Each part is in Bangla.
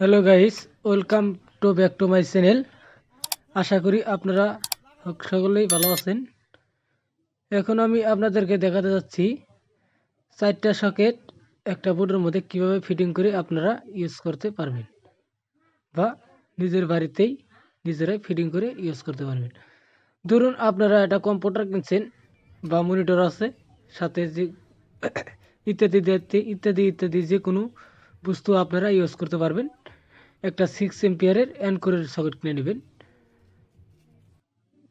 Hello guys welcome to back to my channel আশা করি আপনারা সকলেই ভালো আছেন। এখন আমি আপনাদেরকে দেখাতে যাচ্ছি চারটা সকেট, একটা বোর্ডের মধ্যে কীভাবে ফিটিং করে আপনারা ইউজ করতে পারবেন বা নিজের বাড়িতেই নিজেরাই ফিটিং করে ইউজ করতে পারবেন। ধরুন আপনারা একটা কম্পিউটার কিনছেন বা মনিটর আছে, সাথে যে ইত্যাদি ইত্যাদি ইত্যাদি যে কোনো বস্তু আপনারা ইউজ করতে পারবেন। একটা সিক্স এম্পিয়ারের অ্যানকোরের সকেট কিনে নেবেন।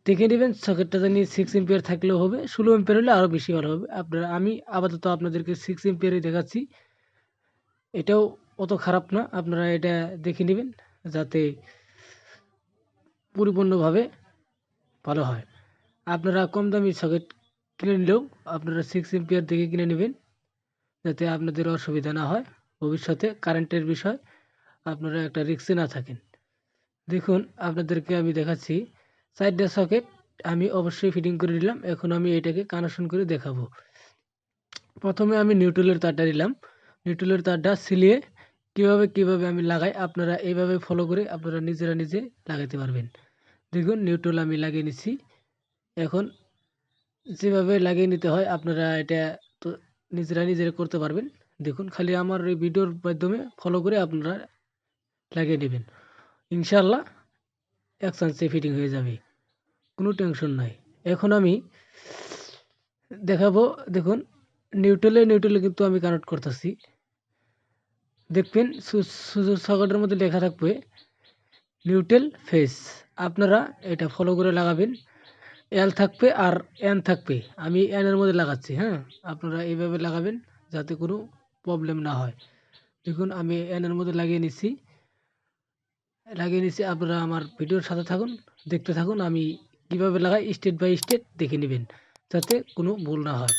দেখে নেবেন সকেটটা জানি সিক্স এম্পিয়ার থাকলেও হবে, ষোলো এম্পিয়ার হলে আরও বেশি ভালো হবে। আপনারা, আমি আপাতত আপনাদেরকে সিক্স এম্পিয়ারই দেখাচ্ছি। এটাও অত খারাপ না, আপনারা এটা দেখে নেবেন যাতে পরিপূর্ণভাবে ভালো হয়। আপনারা কম দামি সকেট কিনে নিলেও আপনারা সিক্স এম্পিয়ার দেখে কিনে নেবেন, যাতে আপনাদের অসুবিধা না হয় ভবিষ্যতে কারেন্টের বিষয়। আপনারা একটা রিক্সে না থাকেন। দেখুন, আপনাদেরকে আমি দেখাচ্ছি সাইডটা সকেট আমি অবশ্যই ফিটিং করে নিলাম। এখন আমি এটাকে কানেকশন করে দেখাবো। প্রথমে আমি নিউট্রালের তারটা নিলাম। নিউট্রালের তারটা সিলিয়ে কীভাবে কীভাবে আমি লাগাই, আপনারা এইভাবে ফলো করে আপনারা নিজেরা নিজে লাগাতে পারবেন। দেখুন নিউট্রাল আমি লাগিয়ে নিচ্ছি। এখন যেভাবে লাগিয়ে নিতে হয়, আপনারা এটা তো নিজেরা নিজেরা করতে পারবেন। দেখুন, খালি আমার এই ভিডিওর মাধ্যমে ফলো করে আপনারা লাগিয়ে নেবেন ইনশাল্লাহ এক চান্সে ফিটিং হয়ে যাবে, কোনো টেনশন নাই। এখন আমি দেখাবো, দেখুন নিউট্রালে নিউট্রালে কিন্তু আমি কানেক্ট করতেছি। দেখবেন সকেটের মধ্যে লেখা থাকবে নিউট্রেল ফেস আপনারা এটা ফলো করে লাগাবেন। এল থাকবে আর এন থাকবে। আমি এনের মধ্যে লাগাচ্ছি হ্যাঁ? আপনারা এইভাবে লাগাবেন যাতে কোনো প্রবলেম না হয়। দেখুন, আমি এনের মধ্যে লাগিয়ে নিচ্ছি। লাগিয়ে নিচ্ছি আপনারা আমার ভিডিওর সাথে থাকুন, দেখতে থাকুন। আমি কীভাবে লাগাই, স্টেট বাই স্টেট দেখে নেবেন, যাতে কোনো ভুল না হয়।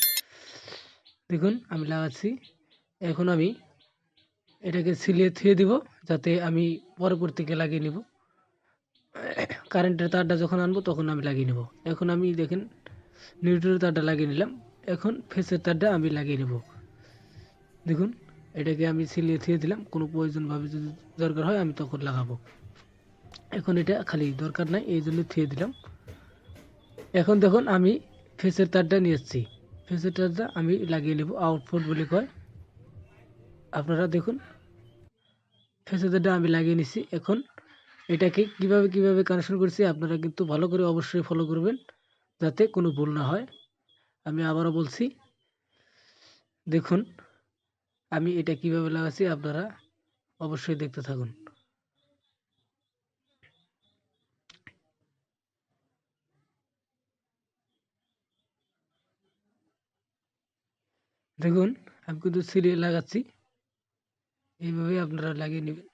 দেখুন, আমি লাগাচ্ছি। এখন আমি এটাকে সিলিয়ে থুয়ে দিব, যাতে আমি পরবর্তীকে লাগিয়ে নেব। কারেন্টের তারটা যখন আনব, তখন আমি লাগিয়ে নেব। এখন আমি দেখেন নিউট্রের তারটা লাগিয়ে নিলাম। এখন ফেসের তারটা আমি লাগিয়ে নেব। দেখুন এটাকে আমি সিলিয়ে থুয়ে দিলাম। কোনো প্রয়োজনভাবে যদি দরকার হয়, আমি তখন লাগাবো। এখন এটা খালি দরকার নাই, এই জন্য থিয়ে দিলাম। এখন দেখুন, আমি ফেসের তারটা নিয়ে এসেছি। ফেসের তারটা আমি লাগিয়ে নেব আউটপুট বলে কয়। আপনারা দেখুন, ফেসের তারটা আমি লাগিয়ে নিছি এখন এটাকে কীভাবে কীভাবে কানেকশন করছি, আপনারা কিন্তু ভালো করে অবশ্যই ফলো করবেন, যাতে কোনো ভুল না হয়। আমি আবারও বলছি, দেখুন আমি এটা কীভাবে লাগাচ্ছি আপনারা অবশ্যই দেখতে থাকুন। দেখুন, আমি কিন্তু সিরিয়াল লাগাচ্ছি। এইভাবে আপনারা লাগিয়ে নেবেন।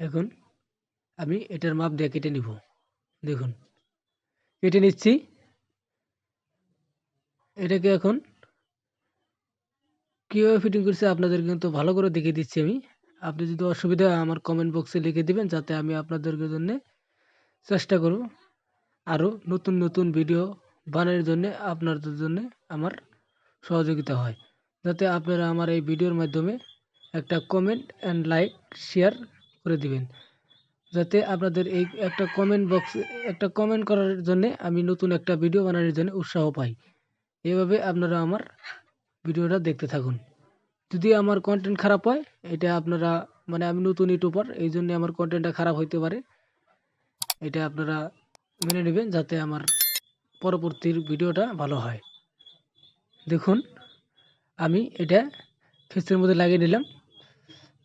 এখন আমি এটার মাপ দিয়ে কেটে নিব। দেখুন, কেটে নিচ্ছি। এটাকে এখন কীভাবে ফিটিং করছে আপনাদের কিন্তু ভালো করে দেখিয়ে দিচ্ছি আমি। আপনি যদি অসুবিধা হয় আমার কমেন্ট বক্সে লিখে দিবেন, যাতে আমি আপনাদের জন্য চেষ্টা করব আরও নতুন নতুন ভিডিও বানানোর জন্য আপনাদের জন্য আমার সহযোগিতা হয়। যাতে আপনারা আমার এই ভিডিওর মাধ্যমে একটা কমেন্ট অ্যান্ড লাইক শেয়ার করে দিবেন। যাতে আপনাদের এই একটা কমেন্ট বক্স একটা কমেন্ট করার জন্য আমি নতুন একটা ভিডিও বানানোর জন্য উৎসাহ পাই। এভাবে আপনারা আমার ভিডিওটা দেখতে থাকুন। যদি আমার কন্টেন্ট খারাপ হয়, এটা আপনারা মানে আমি নতুন ইউটিউবার এই জন্য আমার কন্টেন্টটা খারাপ হইতে পারে। এটা আপনারা মেনে নেবেন যাতে আমার পরবর্তীর ভিডিওটা ভালো হয়। দেখুন, আমি এটা ফেসের মধ্যে লাগিয়ে নিলাম।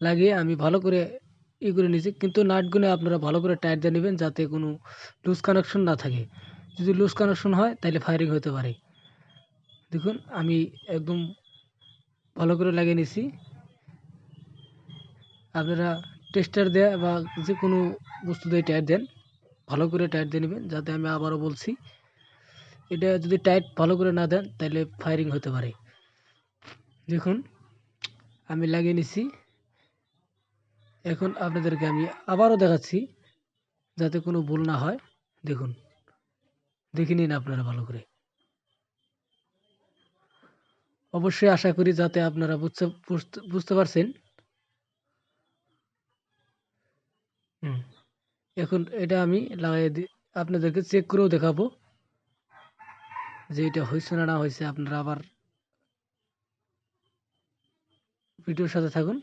লাগিয়ে আমি ভালো করে ই করে নিয়েছি কিন্তু নাটগুলো আপনারা ভালো করে টাইট দিয়ে নেবেন যাতে কোনো লুজ কানেকশন না থাকে। যদি লুজ কানেকশন হয়, তাহলে ফায়ারিং হতে পারে। দেখুন, আমি একদম ভালো করে লাগিয়ে নিছি। আপনারা টেস্টার দেয়া বা যে কোনো বস্তু দিয়ে টায়ার দেন, ভালো করে টায়ার দিয়ে নেবেন। যাতে আমি আবারও বলছি, এটা যদি টাইট ভালো করে না দেন, তাহলে ফায়ারিং হতে পারে। দেখুন, আমি লাগিয়ে নিছি। এখন আপনাদেরকে আমি আবারও দেখাচ্ছি, যাতে কোনো ভুল না হয়। দেখুন, দেখে নিন আপনারা ভালো করে। অবশ্যই আশা করি যাতে আপনারা বুঝতে, বুঝতে- পারছেন। এখন এটা আমি লাগাই আপনাদেরকে চেক করেও দেখাবো যে এটা হয়েছে না না হয়েছে। আপনারা আবার ভিডিওর সাথে থাকুন।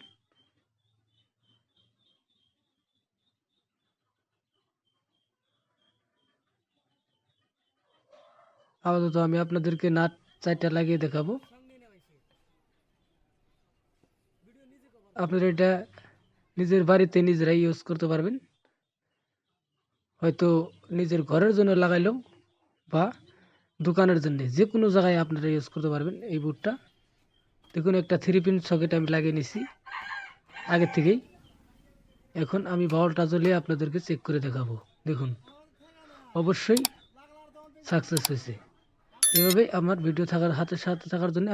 আপাতত আমি আপনাদেরকে নাট চারটা লাগিয়ে দেখাবো। আপনারা এটা নিজের বাড়িতে নিজেরাই ইউজ করতে পারবেন। হয়তো নিজের ঘরের জন্য লাগাইলেও বা দোকানের জন্য, যে কোনো জায়গায় আপনারা ইউজ করতে পারবেন এই বুটটা দেখুন, একটা থ্রি পিন সকেট আমি লাগিয়ে নিছি আগে থেকেই। এখন আমি বাউলটা জ্বলিয়ে আপনাদেরকে চেক করে দেখাবো। দেখুন, অবশ্যই সাকসেস হয়েছে। এভাবে আমার ভিডিও থাকার হাতে সাথে থাকার জন্য